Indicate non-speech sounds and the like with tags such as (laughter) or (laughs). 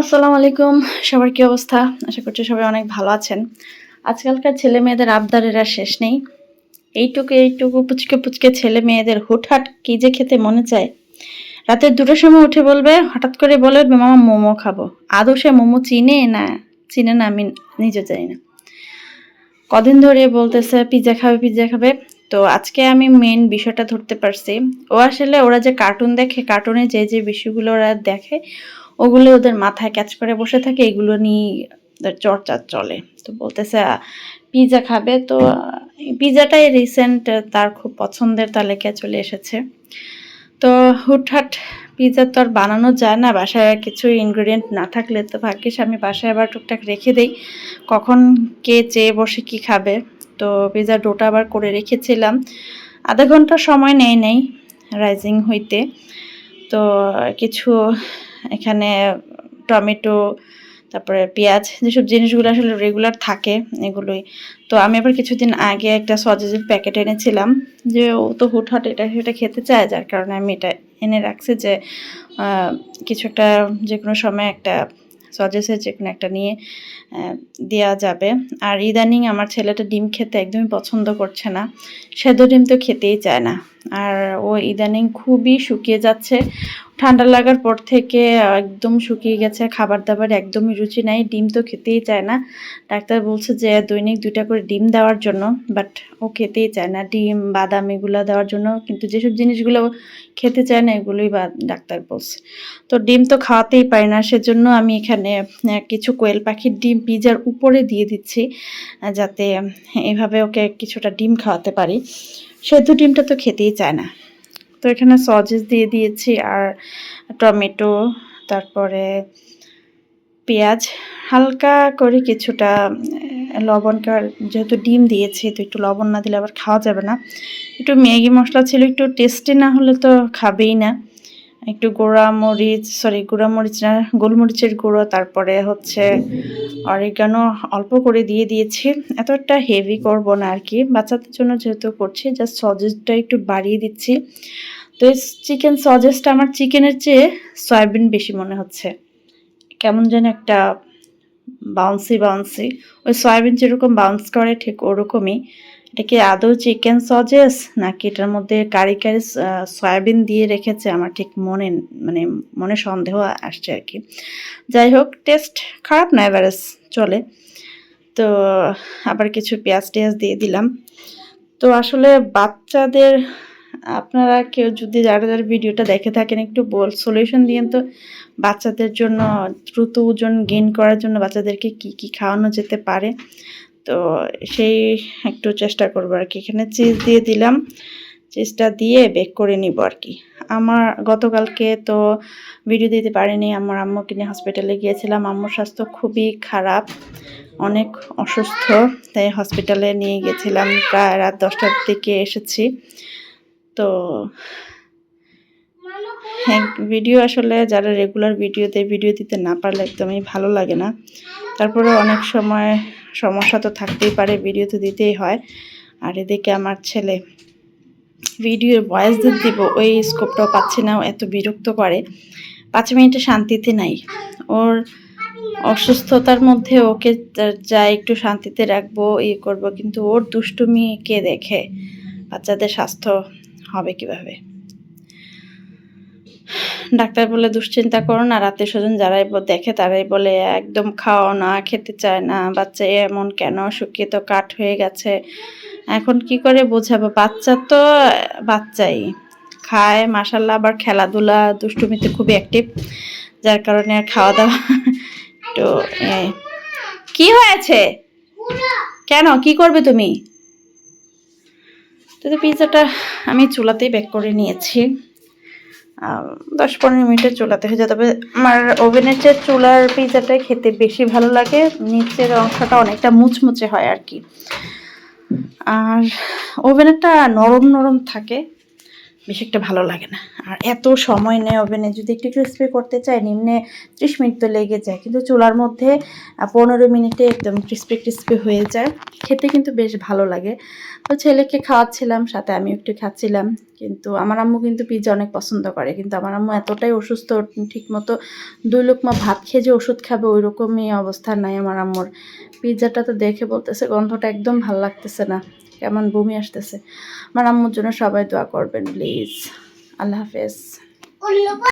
আসসালামু আলাইকুম। সবার কি অবস্থা? আশা করছি সবাই অনেক ভালো আছেন। আজকালকার ছেলে মেয়েদের আবদারের আর শেষ নেই। এইটুকু এইটুকু পুচকে পুচকে ছেলে মেয়েদের হুটহাট কি যে খেতে মনে চায়। রাতের দুটোর সময় উঠে বলবে, হঠাৎ করে বলে মামা, মোমো খাব আদৌ সে মোমো চিনে না চিনে না আমি নিজে চাই না। কদিন ধরে বলতেছে পিৎজা খাবে পিৎজা খাবে। তো আজকে আমি মেন বিষয়টা ধরতে পারছি। ও আসলে ওরা যে কার্টুন দেখে কার্টুনে যে যে বিষয়গুলো ওরা দেখে, ওগুলো ওদের মাথায় ক্যাচ করে বসে থাকে, এগুলো নিয়ে চর্চা চলে। তো বলতেছে পিৎজা খাবে। তো পিৎজাটাই রিসেন্ট তার খুব পছন্দের তালিকায় চলে এসেছে। তো হুটহাট পিৎজা তো আর বানানো যায় না, বাসায় কিছু ইনগ্রেডিয়েন্ট না থাকলে তো ভাগ্যিস আমি বাসায় আবার টুকটাক রেখে দেই। কখন কে চেয়ে বসে কি খাবে? তো পিৎজা ডোটা আবার করে রেখেছিলাম। আধা ঘণ্টা সময় নেই নেই রাইজিং হইতে। তো কিছু এখানে টমেটো, তারপরে পেঁয়াজ, যেসব জিনিসগুলো আসলে রেগুলার থাকে এগুলোই। তো আমি আবার কিছুদিন আগে একটা সজেজের প্যাকেট এনেছিলাম যে ও তো হুটহাট এটা, সেটা খেতে চায়, যার কারণে আমি এটা এনে রাখছি যে কিছু একটা যে কোনো সময় একটা সজেসের যে কোনো একটা নিয়ে দেওয়া যাবে। আর ইদানিং আমার ছেলেটা ডিম খেতে একদমই পছন্দ করছে না। সেদ্ধ ডিম তো খেতেই চায় না। আর ও ইদানিং খুবই শুকিয়ে যাচ্ছে। ঠান্ডা লাগার পর থেকে একদম শুকিয়ে গেছে খাবার দাবার একদমই রুচি নাই, ডিম তো খেতেই চায় না। ডাক্তার বলছে যে দৈনিক দুইটা করে ডিম দেওয়ার জন্য বাট ও খেতেই চায় না। ডিম, বাদাম এগুলো দেওয়ার জন্য, কিন্তু যেসব জিনিসগুলো খেতে চায় না, এগুলোই বা ডাক্তার বলছে। তো ডিম তো খাওয়াতেই পারি না, সেজন্য আমি এখানে কিছু কোয়েল পাখির ডিম পিজার উপরে দিয়ে দিচ্ছি যাতে এভাবে ওকে কিছুটা ডিম খাওয়াতে পারি। সেদ্ধ ডিমটা তো খেতেই চায় না। তো এখানে সজেস দিয়ে দিয়েছি আর টমেটো তারপরে পেঁয়াজ হালকা করে কিছুটা আহ, লবণ কার- যেহেতু ডিম দিয়েছি তো একটু লবণ না দিলে আবার খাওয়া যাবে না। একটু ম্যাগি মশলা ছিল একটু টেস্টি না হলে তো খাবেই না। একটু গোড়া মরিচ সরি গুঁড়া মরিচ না গোলমরিচের গুঁড়ো তারপরে হচ্ছে অরিগানো অল্প করে দিয়ে দিয়েছি? এতটা হেভি করব না আর কি। বাচ্চাদের জন্য যেহেতু করছি জাস্ট সজেসটা একটু বাড়িয়ে দিচ্ছি। তো এই চিকেন সজেসটা আমার চিকেনের চেয়ে সয়াবিন বেশি মনে হচ্ছে। কেমন যেন একটা বাউন্সি বাউন্সি ওই সয়াবিন যেরকম বাউন্স করে, ঠিক ওরকমই। এটা কি আদৌ চিকেন সজেস? নাকি এটার মধ্যে কারি কারি সয়াবিন দিয়ে রেখেছে? আমার ঠিক মনে মানে মনে সন্দেহ আসছে আর কি। যাই হোক, টেস্ট খারাপ না এভারেজ চলে। তো আবার কিছু পেঁয়াজ টেয়াজ দিয়ে দিলাম। তো আসলে বাচ্চাদের, আপনারা কেউ যদি যারা যারা ভিডিওটা দেখে থাকেন, একটু বল সলিউশন দিয়েন তো। বাচ্চাদের জন্য দ্রুত ওজন গেইন করার জন্য বাচ্চাদেরকে কি কি খাওয়ানো যেতে পারে? তো সেই একটু চেষ্টা করব আর কি। এখানে চিজ দিয়ে দিলাম। চিজটা দিয়ে বেক করে নিব আর কি। আমার গতকালকে তো ভিডিও দিতে পারিনি। আমার আম্মুকে নিয়ে হসপিটালে গিয়েছিলাম। আম্মুর স্বাস্থ্য খুবই খারাপ, অনেক অসুস্থ। তাই হসপিটালে নিয়ে গেছিলাম প্রায় রাত দশটার দিকে এসেছি। তো হ্যাঁ ভিডিও আসলে যারা রেগুলার ভিডিওতে ভিডিও দিতে না পারলে একদমই ভালো লাগে না। তারপরে অনেক সময় সমস্যা তো থাকতেই পারে ভিডিও তো দিতেই হয়। আর এদিকে আমার ছেলে ভিডিওর ভয়েস দিতে দিব, ওই স্কোপটাও পাচ্ছে না এত বিরক্ত করে। পাঁচ মিনিটে শান্তিতে নাই। ওর অসুস্থতার মধ্যে ওকে যা একটু শান্তিতে রাখব ইয়ে করব, কিন্তু ওর দুষ্টুমি কে দেখে? বাচ্চাদের স্বাস্থ্য হবে কীভাবে? ডাক্তার বলে দুশ্চিন্তা করো না রাতে স্বজন যারাই দেখে তারাই বলে, একদম খাও না, খেতে চায় না, বাচ্চা এমন কেন? শুকিয়ে তো কাঠ হয়ে গেছে। এখন কি করে বোঝাবো? বাচ্চা তো, বাচ্চাই। খায় মাসাল্লাহ আবার খেলাধুলা দুষ্টুমিতে খুবই অ্যাক্টিভ যার কারণে আর খাওয়া দাওয়া (laughs) তো কি হয়েছে? কেন? কি করবে তুমি? তো পিৎজাটা আমি চুলাতেই বেক করে নিয়েছি। দশ পনেরো মিনিটের চুলাতে হয়ে যায়। আমার ওভেনের চেয়ে চুলার পিজাটা খেতে বেশি ভালো লাগে, নিচের অংশটা অনেকটা মুচমুচে হয় আর কি। আর ওভেনেরটা নরম নরম থাকে বেশি একটা ভালো লাগে না। আর এত সময় নেয় ওভেনে, যদি একটু ক্রিস্পি করতে চাই নিম্নে ত্রিশ মিনিট তো লেগে যায়। কিন্তু চুলার মধ্যে পনেরো মিনিটে একদম ক্রিস্পি ক্রিস্পি হয়ে যায়। খেতে কিন্তু বেশ ভালো লাগে। তো ছেলেকে খাওয়াচ্ছিলাম, সাথে আমি একটু খাচ্ছিলাম। কিন্তু আমার আম্মু কিন্তু পিৎজা অনেক পছন্দ করে। কিন্তু আমার আম্মু এতটাই অসুস্থ ঠিক মতো দুই লোকমা ভাত খেয়ে যে ওষুধ খাবে ওই রকমই অবস্থা নাই আমার আম্মুর। পিৎজাটা তো দেখে বলতেছে, গন্ধটা একদম ভালো লাগতেছে না। কেমন বমি আসতেছে। আমার আম্মুর জন্য সবাই দোয়া করবেন প্লিজ আল্লাহ হাফেজ।